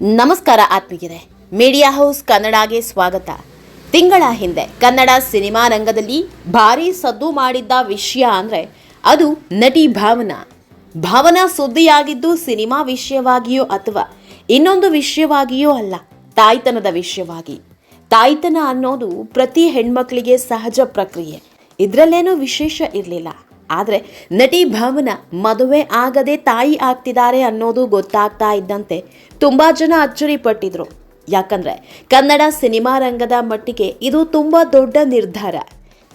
ನಮಸ್ಕಾರ ಆತ್ಮೀಯರೇ. Media house ಕನ್ನಡಗೆ ಸ್ವಾಗತ. ತಿಂಗಳ ಹಿಂದೆ ಕನ್ನಡ ಸಿನಿಮಾ ರಂಗದಲ್ಲಿ ಭಾರೀ ಸದ್ದು ಮಾಡಿದ್ದ ವಿಷಯ ಅಂದರೆ ಅದು ನಟಿ ಭಾವನಾ. ಭಾವನಾ ಸುದ್ದಿಯಾಗಿದ್ದು ಸಿನಿಮಾ ವಿಷಯವಾಗಿಯೋ ಅಥವಾ ಇನ್ನೊಂದು ವಿಷಯವಾಗಿಯೋ ಅಲ್ಲ, ತಾಯ್ತನದ ವಿಷಯವಾಗಿ. ತಾಯ್ತನ ಅನ್ನೋದು ಪ್ರತಿ ಹೆಣ್ಮಕ್ಳಿಗೆ ಸಹಜ ಪ್ರಕ್ರಿಯೆ. ಇದರಲ್ಲೇನೂ ವಿಶೇಷ ಇರಲಿಲ್ಲ. ಆದರೆ ನಟಿ ಭಾವನ ಮದುವೆ ಆಗದೆ ತಾಯಿ ಆಗ್ತಿದ್ದಾರೆ ಅನ್ನೋದು ಗೊತ್ತಾಗ್ತಾ ಇದ್ದಂತೆ ತುಂಬ ಜನ ಅಚ್ಚರಿ ಪಟ್ಟಿದ್ರು ಯಾಕಂದ್ರೆ ಕನ್ನಡ ಸಿನಿಮಾ ರಂಗದ ಮಟ್ಟಿಗೆ ಇದು ತುಂಬ ದೊಡ್ಡ ನಿರ್ಧಾರ.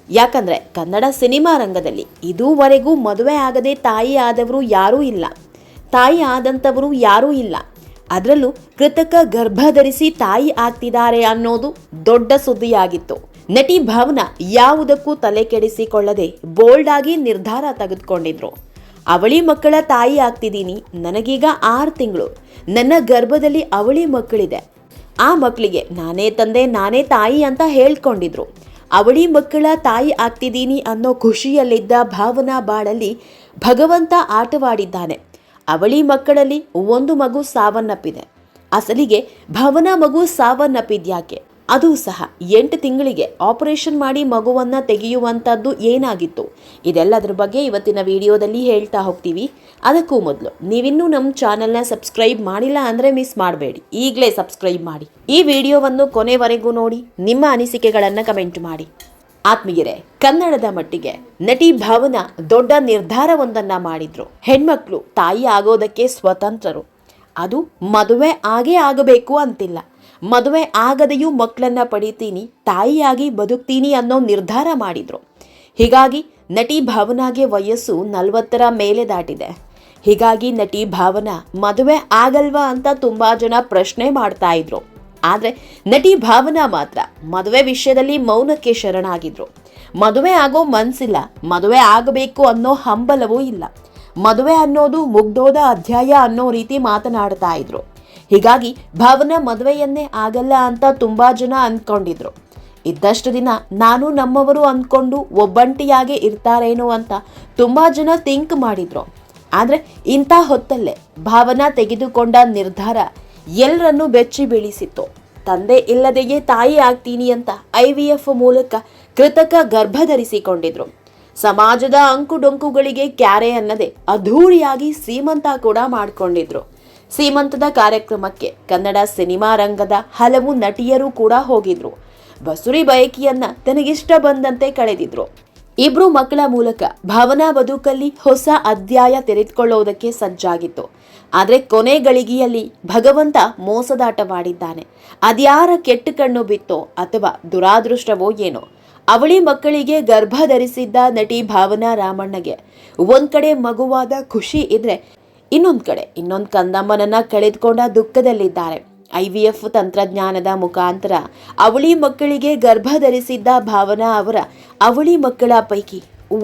ಯಾಕಂದರೆ ಕನ್ನಡ ಸಿನಿಮಾ ರಂಗದಲ್ಲಿ ಇದುವರೆಗೂ ಮದುವೆ ಆಗದೆ ತಾಯಿ ಆದವರು ಯಾರೂ ಇಲ್ಲ. ತಾಯಿ ಆದಂಥವರು ಯಾರೂ ಇಲ್ಲ. ಅದರಲ್ಲೂ ಕೃತಕ ಗರ್ಭ ಧರಿಸಿ ತಾಯಿ ಆಗ್ತಿದ್ದಾರೆ ಅನ್ನೋದು ದೊಡ್ಡ ಸುದ್ದಿಯಾಗಿತ್ತು. ನಟಿ ಭಾವನಾ ಯಾವುದಕ್ಕೂ ತಲೆ ಕೆಡಿಸಿಕೊಳ್ಳದೆ ಬೋಲ್ಡ್ ಆಗಿ ನಿರ್ಧಾರ ತೆಗೆದುಕೊಂಡಿದ್ರು. ಅವಳಿ ಮಕ್ಕಳ ತಾಯಿ ಆಗ್ತಿದ್ದೀನಿ. ನನಗೀಗ ಆರು ತಿಂಗಳು. ನನ್ನ ಗರ್ಭದಲ್ಲಿ ಅವಳಿ ಮಕ್ಕಳಿದೆ. ಆ ಮಕ್ಕಳಿಗೆ ನಾನೇ ತಂದೆ, ನಾನೇ ತಾಯಿ ಅಂತ ಹೇಳ್ಕೊಂಡಿದ್ರು. ಅವಳಿ ಮಕ್ಕಳ ತಾಯಿ ಆಗ್ತಿದ್ದೀನಿ ಅನ್ನೋ ಖುಷಿಯಲ್ಲಿದ್ದ ಭಾವನಾ ಬಾಳಲ್ಲಿ ಭಗವಂತ ಆಟವಾಡಿದ್ದಾನೆ. ಅವಳಿ ಮಕ್ಕಳಲ್ಲಿ ಒಂದು ಮಗು ಸಾವನ್ನಪ್ಪಿದೆ. ಅಸಲಿಗೆ ಭಾವನಾ ಮಗು ಸಾವನ್ನಪ್ಪಿದ್ಯಾಕೆ? ಅದು ಸಹ ಎಂಟು ತಿಂಗಳಿಗೆ ಆಪರೇಷನ್ ಮಾಡಿ ಮಗುವನ್ನು ತೆಗೆಯುವಂಥದ್ದು ಏನಾಗಿತ್ತು? ಇದೆಲ್ಲದರ ಬಗ್ಗೆ ಇವತ್ತಿನ ವಿಡಿಯೋದಲ್ಲಿ ಹೇಳ್ತಾ ಹೋಗ್ತೀವಿ. ಅದಕ್ಕೂ ಮೊದಲು ನೀವಿನ್ನೂ ನಮ್ಮ ಚಾನೆಲ್ನ ಸಬ್ಸ್ಕ್ರೈಬ್ ಮಾಡಿಲ್ಲ ಅಂದರೆ ಮಿಸ್ ಮಾಡಬೇಡಿ. ಈಗಲೇ ಸಬ್ಸ್ಕ್ರೈಬ್ ಮಾಡಿ. ಈ ವಿಡಿಯೋವನ್ನು ಕೊನೆವರೆಗೂ ನೋಡಿ, ನಿಮ್ಮ ಅನಿಸಿಕೆಗಳನ್ನು ಕಮೆಂಟ್ ಮಾಡಿ. ಆತ್ಮೀಯರೇ, ಕನ್ನಡದ ಮಟ್ಟಿಗೆ ನಟಿ ಭಾವನಾ ದೊಡ್ಡ ನಿರ್ಧಾರವೊಂದನ್ನು ಮಾಡಿದ್ರು. ಹೆಣ್ಮಕ್ಳು ತಾಯಿ ಆಗೋದಕ್ಕೆ ಸ್ವತಂತ್ರರು. ಅದು ಮದುವೆ ಆಗೇ ಆಗಬೇಕು ಅಂತಿಲ್ಲ. ಮದುವೆ ಆಗದೆಯೂ ಮಕ್ಕಳನ್ನ ಪಡಿತೀನಿ, ತಾಯಿಯಾಗಿ ಬದುಕ್ತೀನಿ ಅನ್ನೋ ನಿರ್ಧಾರ ಮಾಡಿದ್ರು. ಹೀಗಾಗಿ ನಟಿ ಭಾವನಾಗೆ ವಯಸ್ಸು ನಲವತ್ತರ ಮೇಲೆ ದಾಟಿದೆ. ಹೀಗಾಗಿ ನಟಿ ಭಾವನಾ, ಮದುವೆ ಆಗಲ್ವಾ ಅಂತ ತುಂಬ ಜನ ಪ್ರಶ್ನೆ ಮಾಡ್ತಾ ಇದ್ರು. ಆದರೆ ನಟಿ ಭಾವನಾ ಮಾತ್ರ ಮದುವೆ ವಿಷಯದಲ್ಲಿ ಮೌನಕ್ಕೆ ಶರಣಾಗಿದ್ರು. ಮದುವೆ ಆಗೋ ಮನಸ್ಸಿಲ್ಲ ಮದುವೆ ಆಗಬೇಕು ಅನ್ನೋ ಹಂಬಲವೂ ಇಲ್ಲ. ಮದುವೆ ಅನ್ನೋದು ಮುಗ್ದೋದ ಅಧ್ಯಾಯ ಅನ್ನೋ ರೀತಿ ಮಾತನಾಡ್ತಾ ಇದ್ರು. ಹೀಗಾಗಿ ಭಾವನಾ ಮದುವೆಯನ್ನೇ ಆಗಲ್ಲ ಅಂತ ತುಂಬಾ ಜನ ಅಂದ್ಕೊಂಡಿದ್ರು ಇದ್ದಷ್ಟು ದಿನ ನಾನು ನಮ್ಮವರು ಅಂದ್ಕೊಂಡು ಒಬ್ಬಂಟಿಯಾಗೆ ಇರ್ತಾರೇನೋ ಅಂತ ತುಂಬಾ ಜನ ಥಿಂಕ್ ಮಾಡಿದ್ರು. ಆದರೆ ಇಂಥ ಹೊತ್ತಲ್ಲೇ ಭಾವನಾ ತೆಗೆದುಕೊಂಡ ನಿರ್ಧಾರ ಎಲ್ಲರನ್ನೂ ಬೆಚ್ಚಿ ಬೀಳಿಸಿತ್ತು. ತಂದೆ ಇಲ್ಲದೆಯೇ ತಾಯಿ ಆಗ್ತೀನಿ ಅಂತ ಐ ವಿ ಎಫ್ ಮೂಲಕ ಕೃತಕ ಗರ್ಭ ಧರಿಸಿಕೊಂಡಿದ್ರು. ಸಮಾಜದ ಅಂಕುಡೊಂಕುಗಳಿಗೆ ಕ್ಯಾರೆ ಅನ್ನದೆ ಅದ್ಧೂರಿಯಾಗಿ ಸೀಮಂತ ಕೂಡ ಮಾಡಿಕೊಂಡಿದ್ರು. ಸೀಮಂತದ ಕಾರ್ಯಕ್ರಮಕ್ಕೆ ಕನ್ನಡ ಸಿನಿಮಾ ರಂಗದ ಹಲವು ನಟಿಯರು ಕೂಡ ಹೋಗಿದ್ರು. ಬಸುರಿ ಬಯಕಿಯನ್ನ ತನಗಿಷ್ಟ ಬಂದಂತೆ ಕಳೆದಿದ್ರು. ಇಬ್ರು ಮಕ್ಕಳ ಮೂಲಕ ಭಾವನಾ ಬದುಕಲ್ಲಿ ಹೊಸ ಅಧ್ಯಾಯ ತೆರೆದುಕೊಳ್ಳುವುದಕ್ಕೆ ಸಜ್ಜಾಗಿತ್ತು. ಆದರೆ ಕೊನೆ ಗಳಿಗೆಯಲ್ಲಿ ಭಗವಂತ ಮೋಸದಾಟವಾಡಿದ್ದಾನೆ. ಅದ್ಯಾರ ಕೆಟ್ಟ ಕಣ್ಣು ಬಿತ್ತೋ ಅಥವಾ ದುರಾದೃಷ್ಟವೋ ಏನೋ. ಅವಳಿ ಮಕ್ಕಳಿಗೆ ಗರ್ಭ ಧರಿಸಿದ್ದ ನಟಿ ಭಾವನಾ ರಾಮಣ್ಣಗೆ ಒಂದ್ ಕಡೆ ಮಗುವಾದ ಖುಷಿ ಇದ್ರೆ ಇನ್ನೊಂದ್ ಕಡೆ, ಇನ್ನೊಂದು ಕಂದಮ್ಮನನ್ನು ಕಳೆದುಕೊಂಡ ದುಃಖದಲ್ಲಿದ್ದಾರೆ. ಐ ವಿ ಎಫ್ ತಂತ್ರಜ್ಞಾನದ ಮುಖಾಂತರ ಅವಳಿ ಮಕ್ಕಳಿಗೆ ಗರ್ಭ ಧರಿಸಿದ್ದ ಭಾವನಾ ಅವರ ಅವಳಿ ಮಕ್ಕಳ ಪೈಕಿ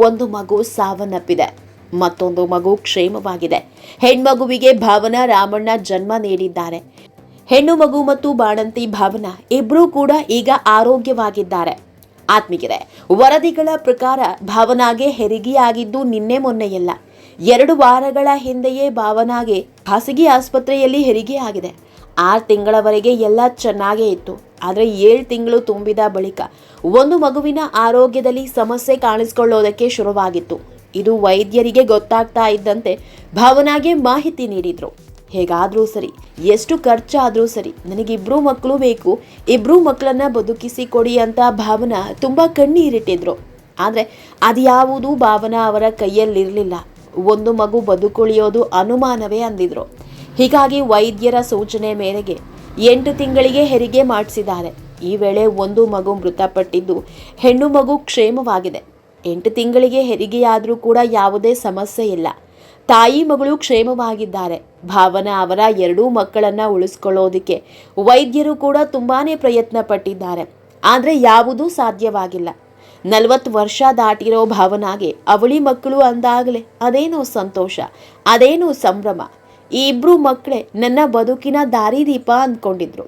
ಒಂದು ಮಗು ಸಾವನ್ನಪ್ಪಿದೆ. ಮತ್ತೊಂದು ಮಗು ಕ್ಷೇಮವಾಗಿದೆ. ಹೆಣ್ಮಗುವಿಗೆ ಭಾವನಾ ರಾಮಣ್ಣ ಜನ್ಮ ನೀಡಿದ್ದಾರೆ. ಹೆಣ್ಣು ಮಗು ಮತ್ತು ಬಾಣಂತಿ ಭಾವನಾ ಇಬ್ಬರೂ ಕೂಡ ಈಗ ಆರೋಗ್ಯವಾಗಿದ್ದಾರೆ. ಆತ್ಮಿಕರೆ, ವರದಿಗಳ ಪ್ರಕಾರ ಭಾವನಾಗೆ ಹೆರಿಗೆಯಾಗಿದ್ದು ನಿನ್ನೆ ಮೊನ್ನೆಯಲ್ಲ. ಎರಡು ವಾರಗಳ ಹಿಂದೆಯೇ ಭಾವನಾಗೆ ಖಾಸಗಿ ಆಸ್ಪತ್ರೆಯಲ್ಲಿ ಹೆರಿಗೆ ಆಗಿದೆ ಆರು ತಿಂಗಳವರೆಗೆ ಎಲ್ಲ ಚೆನ್ನಾಗೇ ಇತ್ತು. ಆದರೆ ಏಳು ತಿಂಗಳು ತುಂಬಿದ ಬಳಿಕ ಒಂದು ಮಗುವಿನ ಆರೋಗ್ಯದಲ್ಲಿ ಸಮಸ್ಯೆ ಕಾಣಿಸ್ಕೊಳ್ಳೋದಕ್ಕೆ ಶುರುವಾಗಿತ್ತು. ಇದು ವೈದ್ಯರಿಗೆ ಗೊತ್ತಾಗ್ತಾ ಇದ್ದಂತೆ ಭಾವನಾಗೆ ಮಾಹಿತಿ ನೀಡಿದ್ರು. ಹೇಗಾದರೂ ಸರಿ, ಎಷ್ಟು ಖರ್ಚಾದರೂ ಸರಿ ನನಗಿಬ್ಬರು ಮಕ್ಕಳು ಬೇಕು ಇಬ್ಬರು ಮಕ್ಕಳನ್ನ ಬದುಕಿಸಿ ಕೊಡಿ ಅಂತ ಭಾವನಾ ತುಂಬ ಕಣ್ಣೀರಿಟ್ಟಿದ್ರು. ಆದರೆ ಅದ್ಯಾವುದೂ ಭಾವನಾ ಅವರ ಕೈಯಲ್ಲಿರಲಿಲ್ಲ. ಒಂದು ಮಗು ಬದುಕುಳಿಯೋದು ಅನುಮಾನವೇ ಅಂದಿದ್ರು. ಹೀಗಾಗಿ ವೈದ್ಯರ ಸೂಚನೆ ಮೇರೆಗೆ ಎಂಟು ತಿಂಗಳಿಗೆ ಹೆರಿಗೆ ಮಾಡಿಸಿದ್ದಾರೆ. ಈ ವೇಳೆ ಒಂದು ಮಗು ಮೃತಪಟ್ಟಿದ್ದು ಹೆಣ್ಣು ಮಗು ಕ್ಷೇಮವಾಗಿದೆ. ಎಂಟು ತಿಂಗಳಿಗೆ ಹೆರಿಗೆಯಾದರೂ ಕೂಡ ಯಾವುದೇ ಸಮಸ್ಯೆ ಇಲ್ಲ. ತಾಯಿ ಮಗಳು ಕ್ಷೇಮವಾಗಿದ್ದಾರೆ. ಭಾವನಾ ಅವರ ಎರಡೂ ಮಕ್ಕಳನ್ನ ಉಳಿಸ್ಕೊಳ್ಳೋದಕ್ಕೆ ವೈದ್ಯರು ಕೂಡ ತುಂಬಾನೇ ಪ್ರಯತ್ನ ಪಟ್ಟಿದ್ದಾರೆ ಆದರೆ ಯಾವುದೂ ಸಾಧ್ಯವಾಗಿಲ್ಲ. ನಲವತ್ತು ವರ್ಷ ದಾಟಿರೋ ಭಾವನಾಗೆ ಅವಳಿ ಮಕ್ಕಳು ಅಂದಾಗಲೇ ಅದೇನೋ ಸಂತೋಷ, ಅದೇನೋ ಸಂಭ್ರಮ. ಈ ಇಬ್ಬರು ಮಕ್ಕಳೇ ನನ್ನ ಬದುಕಿನ ದಾರಿದೀಪ ಅಂದ್ಕೊಂಡಿದ್ರು.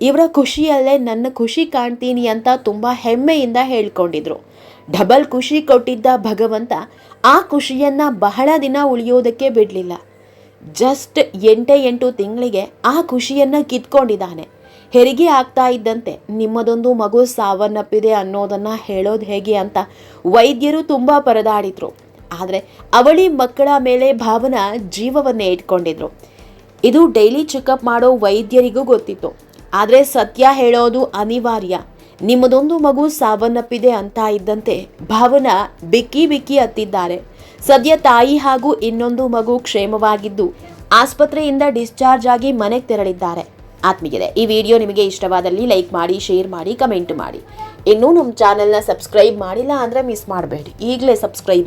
ಇವರ ಖುಷಿಯಲ್ಲೇ ನನ್ನ ಖುಷಿ ಕಾಣ್ತೀನಿ ಅಂತ ತುಂಬ ಹೆಮ್ಮೆಯಿಂದ ಹೇಳ್ಕೊಂಡಿದ್ರು. ಡಬಲ್ ಖುಷಿ ಕೊಟ್ಟಿದ್ದ ಭಗವಂತ ಆ ಖುಷಿಯನ್ನು ಬಹಳ ದಿನ ಉಳಿಯೋದಕ್ಕೆ ಬಿಡಲಿಲ್ಲ. ಜಸ್ಟ್ ಎಂಟೇ ಎಂಟು ತಿಂಗಳಿಗೆ ಆ ಖುಷಿಯನ್ನು ಕಿತ್ಕೊಂಡಿದ್ದಾನೆ. ಹೆರಿಗೆ ಆಗ್ತಾ ಇದ್ದಂತೆ ನಿಮ್ಮದೊಂದು ಮಗು ಸಾವನ್ನಪ್ಪಿದೆ ಅನ್ನೋದನ್ನು ಹೇಳೋದು ಹೇಗೆ ಅಂತ ವೈದ್ಯರು ತುಂಬ ಪರದಾಡಿದ್ರು. ಆದರೆ ಅವಳಿ ಮಕ್ಕಳ ಮೇಲೆ ಭಾವನ ಜೀವವನ್ನೇ ಇಟ್ಕೊಂಡಿದ್ರು. ಇದು ಡೈಲಿ ಚೆಕಪ್ ಮಾಡೋ ವೈದ್ಯರಿಗೂ ಗೊತ್ತಿತ್ತು. ಆದರೆ ಸತ್ಯ ಹೇಳೋದು ಅನಿವಾರ್ಯ. ನಿಮ್ಮದೊಂದು ಮಗು ಸಾವನ್ನಪ್ಪಿದೆ ಅಂತ ಇದ್ದಂತೆ ಭಾವನ ಬಿಕ್ಕಿ ಬಿಕ್ಕಿ ಅತ್ತಿದ್ದಾರೆ ಸದ್ಯ ತಾಯಿ ಹಾಗೂ ಇನ್ನೊಂದು ಮಗು ಕ್ಷೇಮವಾಗಿದ್ದು ಆಸ್ಪತ್ರೆಯಿಂದ ಡಿಸ್ಚಾರ್ಜ್ ಆಗಿ ಮನೆಗೆ ತೆರಳಿದ್ದಾರೆ. ಆತ್ಮೀಯರೇ, ಈ ವಿಡಿಯೋ ನಿಮಗೆ ಇಷ್ಟವಾದಲ್ಲಿ ಲೈಕ್ ಮಾಡಿ, ಶೇರ್ ಮಾಡಿ, ಕಮೆಂಟ್ ಮಾಡಿ. ಇನ್ನೂ ನಮ್ಮ ಚಾನೆಲ್ನ ಸಬ್ಸ್ಕ್ರೈಬ್ ಮಾಡಿಲ್ಲ ಅಂದರೆ ಮಿಸ್ ಮಾಡಬೇಡಿ. ಈಗಲೇ ಸಬ್ಸ್ಕ್ರೈಬ್ ಮಾಡಿ.